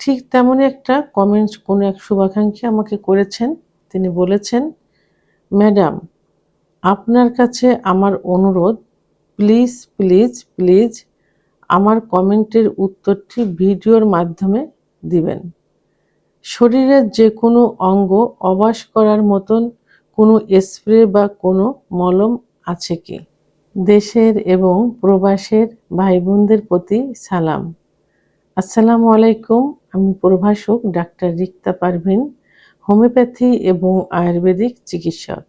ঠিক তেমনই একটা কমেন্টস কোনো এক শুভাকাঙ্ক্ষী আমাকে করেছেন। তিনি বলেছেন, ম্যাডাম, আপনার কাছে আমার অনুরোধ প্লিজ প্লিজ প্লিজ আমার কমেন্টের উত্তরটি ভিডিওর মাধ্যমে দিবেন। শরীরের যে কোনো অঙ্গ অবাস করার মতন কোনো স্প্রে বা কোনো মলম আছে কি? দেশের এবং প্রবাসের ভাই বোনদের প্রতি সালাম। আসসালামু আলাইকুম, আমি প্রভাষক ডাক্তার রিক্তা পারভিন, হোমিওপ্যাথি এবং আয়ুর্বেদিক চিকিৎসক।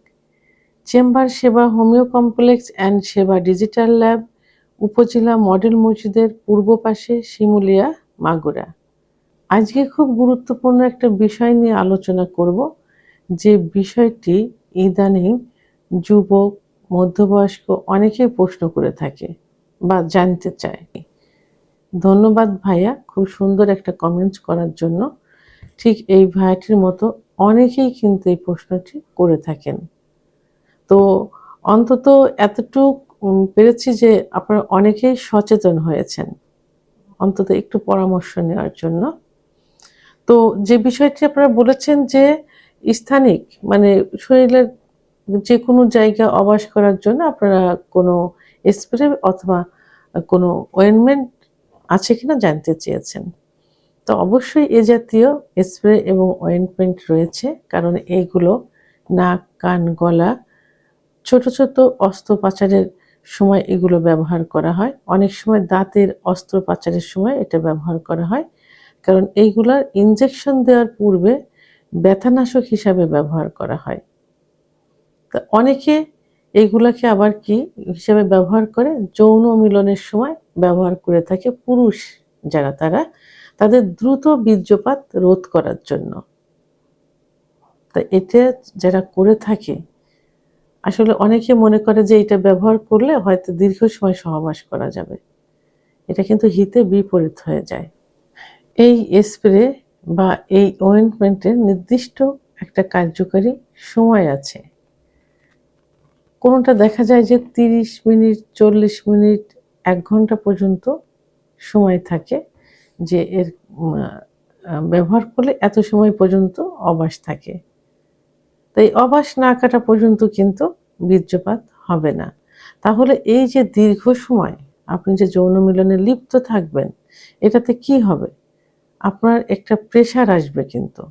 Chamber Seba homeo complex and Seba digital lab, উপজেলা মডেল মসজিদের পূর্ব পাশে শিমুলিয়া, মাগুরা। আজকে খুব গুরুত্বপূর্ণ একটা বিষয় নিয়ে আলোচনা করব, যে বিষয়টি ইদানিং যুবক, মধ্যবয়স্ক অনেকেই প্রশ্ন করে থাকে বা জানতে চায়। ধন্যবাদ ভাইয়া, খুব সুন্দর একটা কমেন্টস করার জন্য। ঠিক এই ভাইয়াটির মতো অনেকেই কিন্তু এই প্রশ্নটি করে থাকেন। তো অন্তত এতটুক পেরেছি যে আপনারা অনেকেই সচেতন হয়েছেন। অন্তত একটু পরামর্শ নেওয়ার জন্য। তো যে বিষয়টি আপনারা বলেছেন যে স্থানিক মানে শরীরের যে কোনো জায়গা অবাস করার জন্য আপনারা কোনো স্প্রে অথবা কোনো ওয়েনমেন্ট আছে কিনা জানতে চেয়েছেন। তো অবশ্যই এ জাতীয় স্প্রে এবং অয়েন্টমেন্ট রয়েছে, কারণ এইগুলো নাক, কান, গলা, ছোট ছোট অস্ত্রোপাচারের সময় এগুলো ব্যবহার করা হয়। অনেক সময় দাঁতের অস্ত্রোপাচারের সময় এটা ব্যবহার করা হয়, কারণ এইগুলার ইনজেকশন দেওয়ার পূর্বে ব্যথানাশক হিসাবে ব্যবহার করা হয়। তা অনেকে এইগুলাকে আবার কি হিসাবে ব্যবহার করে যৌন মিলনের সময় ব্যবহার করে থাকে পুরুষ যারা, তারা তাদের দ্রুত বীর্যপাত রোধ করার জন্য। তা এটা যারা করে থাকে, আসলে অনেকে মনে করে যে এটা ব্যবহার করলে হয়তো দীর্ঘ সময় সহবাস করা যাবে। এটা কিন্তু হিতে বিপরীত হয়ে যায়। এই স্প্রে বা এই ওয়েন্টমেন্টের নির্দিষ্ট একটা কার্যকারী সময় আছে। কোনোটা দেখা যায় যে তিরিশ মিনিট, চল্লিশ মিনিট, এক ঘণ্টা পর্যন্ত সময় থাকে যে এর ব্যবহার করলে এত সময় পর্যন্ত অবাস থাকে। তাই অবাস না কাটা পর্যন্ত কিন্তু বীর্যপাত হবে না। তাহলে এই যে দীর্ঘ সময়, আপনি যে যৌন মিলনে লিপ্ত থাকবেন, এটাতে কি হবে? আপনার একটা প্রেশার আসবে কিন্তু।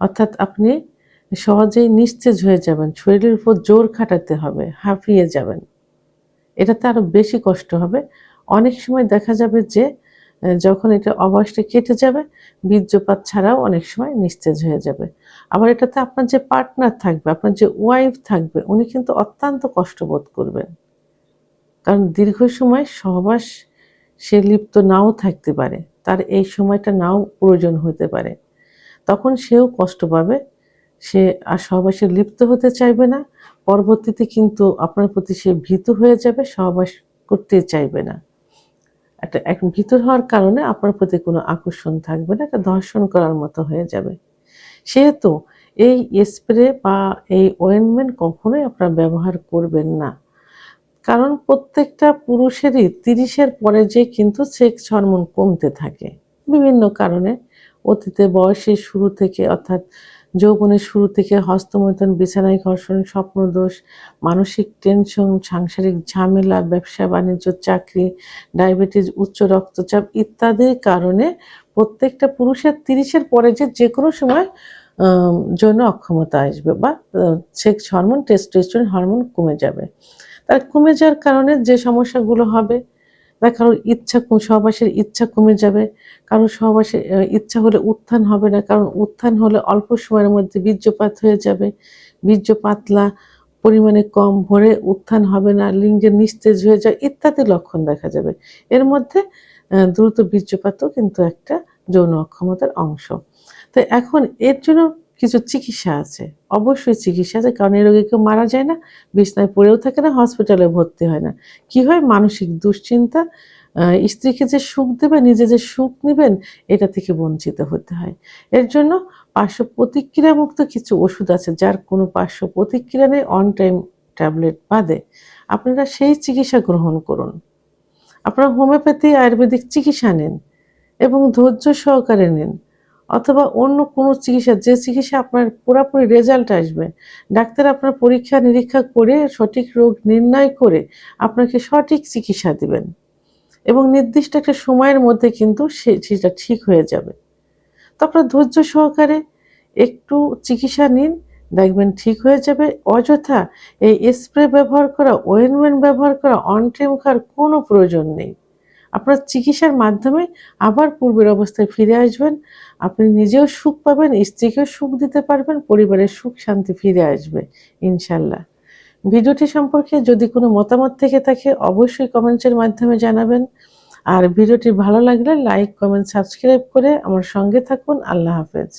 অর্থাৎ আপনি সহজেই নিস্তেজ হয়ে যাবেন, শরীরের উপর জোর খাটাতে হবে হাঁপিয়ে যাবেন। এটাতে আরও বেশি কষ্ট হবে। অনেক সময় দেখা যাবে যে যখন এটা অবয়সটা কেটে যাবে, বীর্যপাত ছাড়াও অনেক সময় নিস্তেজ হয়ে যাবে। আবার এটাতে আপনার যে পার্টনার থাকবে, আপনার যে ওয়াইফ থাকবে, উনি কিন্তু অত্যন্ত কষ্ট বোধ করবেন। কারণ দীর্ঘ সময় সহবাস সে লিপ্ত নাও থাকতে পারে, তার এই সময়টা নাও প্রয়োজন হতে পারে। তখন সেও কষ্ট পাবে সে আর সহবাসে লিপ্ত হতে চাইবে না। পরবর্তীতে কিন্তু আপনার প্রতি সে ভীত হয়ে যাবে, সহবাস করতে চাইবে না। একটা, এক ভীত হওয়ার কারণে আপনার প্রতি কোনো আকর্ষণ থাকবে না, একটা ধর্ষণ করার মতো হয়ে যাবে। সেহেতু এই স্প্রে বা এই ওয়েনমেন্ট কখনোই আপনারা ব্যবহার করবেন না। কারণ প্রত্যেকটা পুরুষেরই তিরিশের পরে যে কিন্তু সেক্স হরমোন কমতে থাকে। বিভিন্ন কারণে অতীতে বয়সের শুরু থেকে অর্থাৎ যৌবনের শুরু থেকে হস্তমৈথন, বিছানায় ঘর্ষণ, স্বপ্নদোষ, মানসিক টেনশন, সাংসারিক ঝামেলা, ব্যবসা, বাণিজ্য, চাকরি, ডায়াবেটিস, উচ্চ রক্তচাপ ইত্যাদির কারণে প্রত্যেকটা পুরুষের তিরিশের পরে যে যে কোনো সময় যৌন অক্ষমতা আসবে বা সেক্স হরমোন টেস্টোস্টেরন হরমোন কমে যাবে। তার কমে যাওয়ার কারণে যে সমস্যাগুলো হবে বা কারোর ইচ্ছা সহবাসের ইচ্ছা কমে যাবে। কারোর সহবাসের ইচ্ছা হলে উত্থান হবে না। কারণ উত্থান হলে অল্প সময়ের মধ্যে বীর্যপাত হয়ে যাবে। বীর্য পাতলা, পরিমাণে কম, ভরে উত্থান হবে না লিঙ্গের নিস্তেজ হয়ে যায় ইত্যাদি লক্ষণ দেখা যাবে। এর মধ্যে দ্রুত বীর্যপাতও কিন্তু একটা যৌন অক্ষমতার অংশ। তো এখন এর জন্য কিছু চিকিৎসা আছে। অবশ্যই চিকিৎসা আছে, কারণ এই রোগী কেউ মারা যায় না, বিছনায় পড়েও থাকে না হসপিটালে ভর্তি হয় না। কি হয় মানসিক দুশ্চিন্তা স্ত্রীকে যে সুখ দেবে, নিজে যে সুখ নেবেন, এটা থেকে বঞ্চিত হতে হয়। এর জন্য পার্শ্ব প্রতিক্রিয়া মুক্ত কিছু ওষুধ আছে, যার কোনো পার্শ্ব প্রতিক্রিয়া নেই অন টাইম ট্যাবলেট বাদে আপনারা সেই চিকিৎসা গ্রহণ করুন। আপনারা হোমিওপ্যাথি আয়ুর্বেদিক চিকিৎসা নেন এবং ধৈর্য সহকারে নিন। অথবা অন্য কোনো চিকিৎসা, যে চিকিৎসা আপনার পুরোপুরি রেজাল্ট আসবে, ডাক্তার আপনার পরীক্ষা নিরীক্ষা করে সঠিক রোগ নির্ণয় করে আপনাকে সঠিক চিকিৎসা দিবেন। এবং নির্দিষ্ট একটা সময়ের মধ্যে কিন্তু সেটা ঠিক হয়ে যাবে। তো আপনার ধৈর্য সহকারে একটু চিকিৎসা নিন, দেখবেন ঠিক হয়ে যাবে। অযথা এই স্প্রে ব্যবহার করা ওয়েনমেন্ট ব্যবহার করা অনট্রিম খাওয়ার কোনো প্রয়োজন নেই। আপনার চিকিৎসার মাধ্যমে আবার পূর্বের অবস্থায় ফিরে আসবেন। আপনি নিজেও সুখ পাবেন, স্ত্রীকেও সুখ দিতে পারবেন, পরিবারের সুখ শান্তি ফিরে আসবে, ইনশাল্লাহ। ভিডিওটি সম্পর্কে যদি কোনো মতামত থেকে থাকে, অবশ্যই কমেন্টসের মাধ্যমে জানাবেন। আর ভিডিওটি ভালো লাগলে লাইক, কমেন্ট, সাবস্ক্রাইব করে আমার সঙ্গে থাকুন। আল্লাহ হাফেজ।